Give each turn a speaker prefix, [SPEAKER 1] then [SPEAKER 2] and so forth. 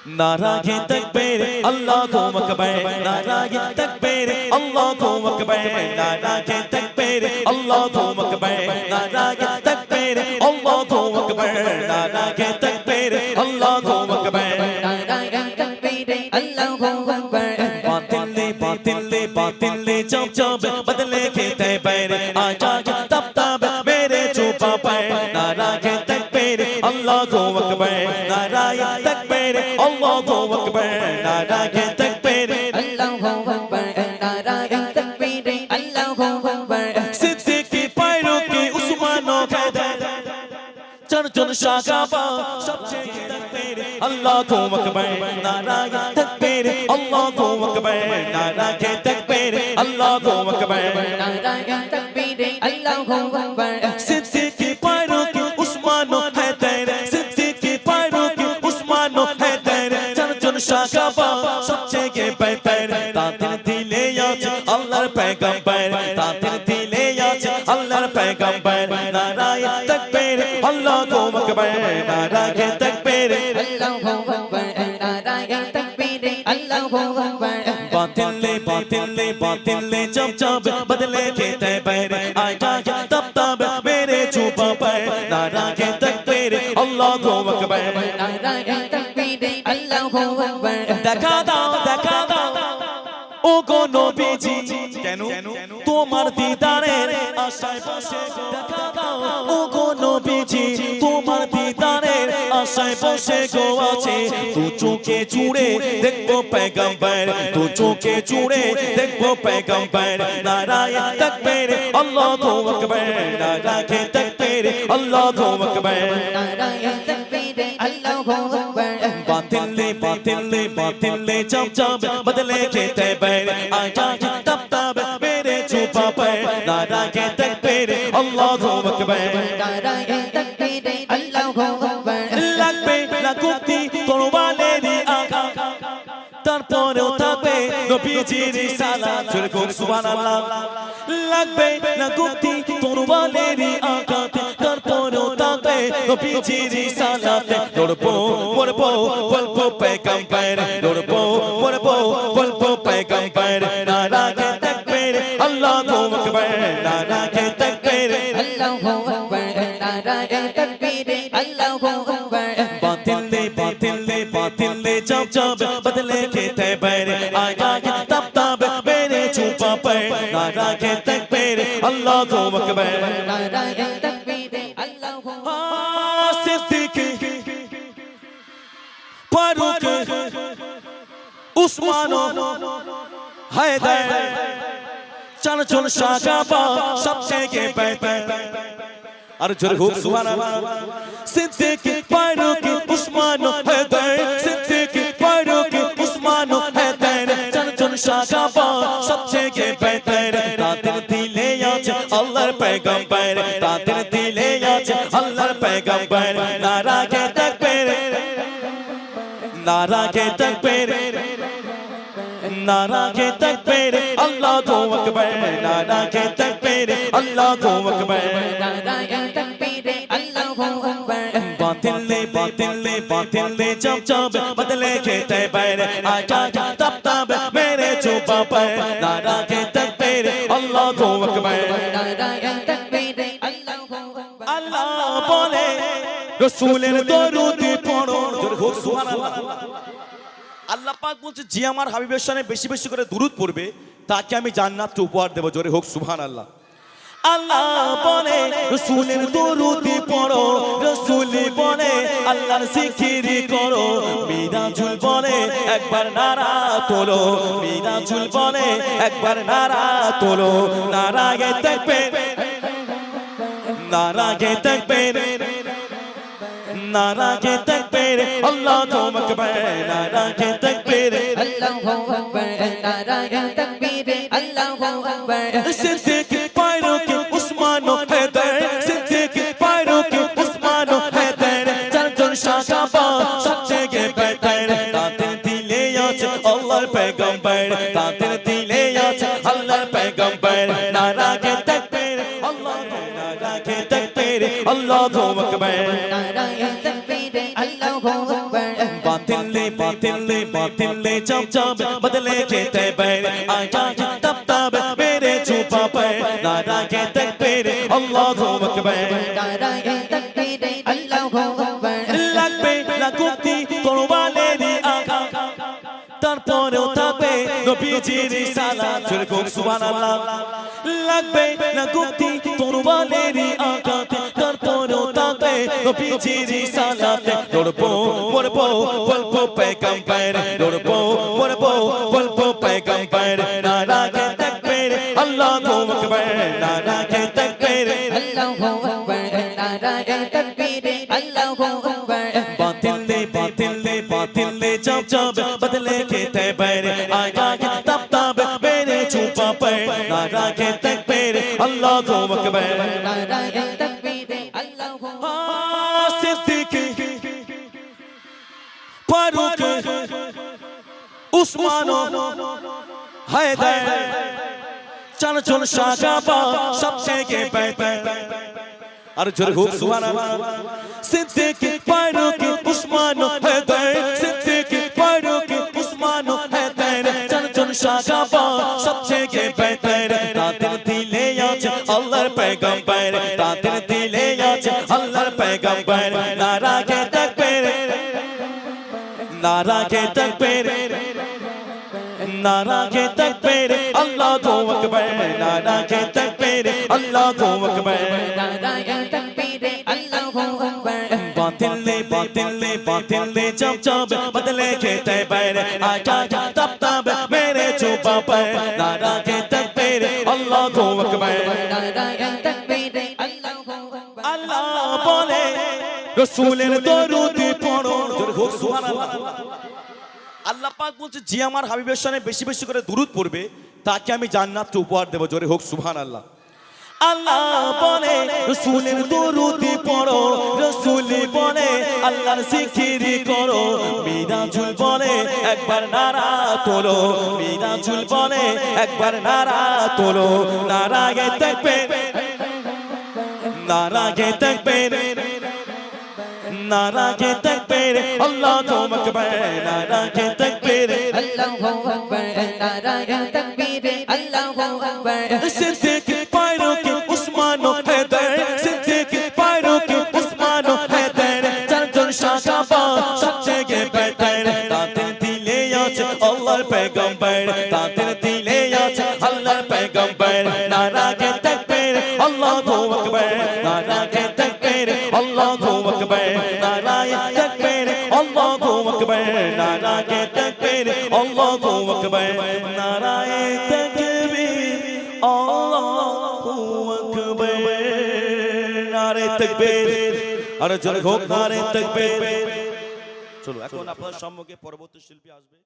[SPEAKER 1] नारागे तकबीर अल्लाह को अकबर नारागे तकबीर अल्लाह को अकबर नारागे तकबीर अल्लाह को अकबर नारागे तकबीर अल्लाह को अकबर नारागे तकबीर अल्लाह को अकबर नारागे तकबीर अल्लाह को अकबर बातिल ले बातिल ले बातिल ले जब जब Allahu Akbar নারায়ে তাকবীর Allahu Akbar নারায়ে তাকবীর Allahu Akbar সিদ্দিকী পায়রুকি উসমান খাদার চারজন সাহাবা সবচেয়ে তাকবীর Allahu Akbar নারায়ে তাকবীর Allahu Akbar নারায়ে তাকবীর Allahu Akbar নারায়ে তাকবীর Allahu Akbar কাবা সব জায়গায় পায় পায় তাদের দিলে আছে আল্লাহর পয়গম্বর তাদের দিলে আছে আল্লাহর পয়গম্বর নারায় তাকবীর আল্লাহু আকবার নারায় তাকবীর। আল্লাহু আকবার নারায় তাকবীর আল্লাহু আকবার। বাতিল লে চপ চপ বদলে খেতে পায় আয়টা তব তব মেরে চুপা পায়। নারায় তাকবীর আল্লাহু আকবার। নারায় তাকবীর আল্লাহু আকবার। দেখা দাও দেখা দাও। ও গো নবীজি, কেন? তোমার দিদারের আশায় বসে দেখা দাও। ও গো নবীজি, তোমার দিদারের আশায় বসে গো আছে। তু চোখে জুড়ে দেখব পেগম্বর তু চোখে জুড়ে দেখব পেগম্বর নারায়ণ তকবীর, আল্লাহু আকবার। নারায়ণ তকবীর, আল্লাহু আকবার। बातिल्ले बातिल्ले बातिल्ले चप चप बदले के तैबर आजा तब तब मेरे छुपा पर नारा के तकबीर अल्लाह अकबर লাগবে না কুক্তি তরবালেরই আঘা তারপরেও থাকবে নবীজির সালাত জোরে কোন সুবহানাল্লাহ লাগবে না কুক্তি তরবালেরই আঘাত তারপরেও থাকবে নবীজির সালাতে দৌড়বো মরবো, বলব পেগম্বর দৌড়বো মরবো, বলব পেগম্বর নারা কে তাকবীর, আল্লাহু আকবার। নারা কে তাকবীর, আল্লাহু আকবার। নারা কে তাকবীর, আল্লাহু আকবার। বাতিল দে বাতিল দে বাতিল দে জব জব বদলে কে তেবর আয়া কে তব তব মেরে চুপা পর নারা কে তাকবীর, আল্লাহু আকবার। নারা কে ফারুক উসমান হায়দার চঞ্চল শাগাবা সবচেয়ে বেহতর আর জোর খুব সুবহানাল্লাহ। সিদ্দিক ফারুক উসমান হায়দার সিদ্দিক ফারুক উসমান হায়দার চঞ্চল শাগাবা সবচেয়ে বেহতর তাদের দিলে আছে আল্লাহর পয়গম্বর। তাদের দিলে আছে আল্লাহর পয়গম্বর। নারা नारा के तक पेरे नारा के तक पेरे अल्लाह को अकबर नारा के तक पेरे अल्लाह को अकबर बातिल ले बातिल ले बातिल ले जब जब बदले के ते बैर आजा तब तब मेरे चुपा पर नारा के तक पेरे अल्लाह को अकबर अल्लाह बोले रसूल दरूद জোরে আল্লাহ পাক বলছে, যে আমার হাবিবের সামনে বেশি বেশি করে দুরুদ পড়বে, তাকে আমি জান্নাতকে উপহার দেবো জোরে হোক সুহান আল্লাহ আল্লাহ বলে, রসুলের দরুদি পড়ো, রসুলি বলে, আল্লাহর জিকিরি করো। মিরাজুল বলে, একবার নারা তোলো। মিরাজুল বলে, একবার নারা তোলো। নারাগে থাকবে নারাগে থাকবে নারাগে থাকবে আল্লাহ আকবার নারাগে থাকবে সিদ্দিক ফারুক উসমান হায়দার সিদ্দিক ফারুক উসমান হায়দার চারজন সাহাবা সবচেয়ে বেহতর তাদের দিলে আছে আল্লাহর পয়গম্বর তাদের দিলে আছে আল্লাহর পয়গম্বর নারাগে তাকবীর আকবার
[SPEAKER 2] নারায়ে তাকবীর আল্লাহু আকবার
[SPEAKER 1] লাগবে লাগুতি করবালেরি আগা তারপরেও থাকবে নবীজির সালাতে দৌড়বো মরবো বলব পেগম্বর দৌড়বো মরবো বলব পেগম্বর নারা কে তাকবীর আল্লাহু আকবার নারা কে তাকবীর
[SPEAKER 2] আল্লাহু আকবার নারা কে তাকবীর আল্লাহু আকবার।
[SPEAKER 1] বাতিল দে বাতিল দে বাতিল দে জব জব বদলে কে তেবর আয়া কে তব তব মেরে চুপা পে নারা
[SPEAKER 2] কে তাকবীর আল্লাহু
[SPEAKER 1] আকবার। ফারুক উসমান হায়দার চল চল শাগাবা সবথেকে বেহতর আর জোর খুব সুবহানাল্লাহ। সিদ্দিক ফারুক উসমান হায়দার সিদ্দিক ফারুক উসমান হায়দার চল চল শাগাবা সবথেকে বেহতর নারাগে তকবীর নারাগে তকবীর আল্লাহু আকবার নারাগে তকবীর, আল্লাহু আকবার
[SPEAKER 2] নারাগে তকবীর, আল্লাহু আকবার।
[SPEAKER 1] বাতিল লে বাতিল লে বাতিল লে জব জব বদলে কে তৈবর আকা তব তব মেরে চুপা পর নারাগে তকবীর, আল্লাহু আকবার
[SPEAKER 2] নারাগে তকবীর আল্লাহু আকবার।
[SPEAKER 1] আল্লাহ বলে, রসূলের দরুদ পড়ো হোক সুবহানাল্লাহ আল্লাহ পাক বলছে, যে আমার হাবিবের সামনে বেশি বেশি করে দুরুদ পড়বে, তাকে আমি জান্নাতকে উপহার দেব। জোরে হোক, সুবহানাল্লাহ। আল্লাহ বলে, রসুলের দরুদ পড়ো, রসুল বলে, আল্লাহর জিকির করো। মিরাজুল বলে, একবার নারা তোলো। মিরাজুল বলে, একবার নারা তোলো। নারায়ে তাকবীর নারায়ে তাকবীর। নারায়ে তাকবীর আল্লাহু আকবার নারায়ে তাকবীর
[SPEAKER 2] আল্লাহু আকবার নারায়ে তাকবীর আল্লাহু আকবার
[SPEAKER 1] সিদ্দিক ফারুক উসমান হায়দার, সিদ্দিক ফারুক উসমান হায়দার, চারজন শাকাবা সবচেয়ে বেহতর তাদের দিলে আছে আল্লাহর পয়গম্বর, তাদের দিলে আছে আল্লাহর পয়গম্বর। নারায়ে তাকবীর আল্লাহু নারায়ে তাকবীর আল্লাহু আরে চলো এখন আপনার সম্মুখে পরবর্তী শিল্পী আসবে।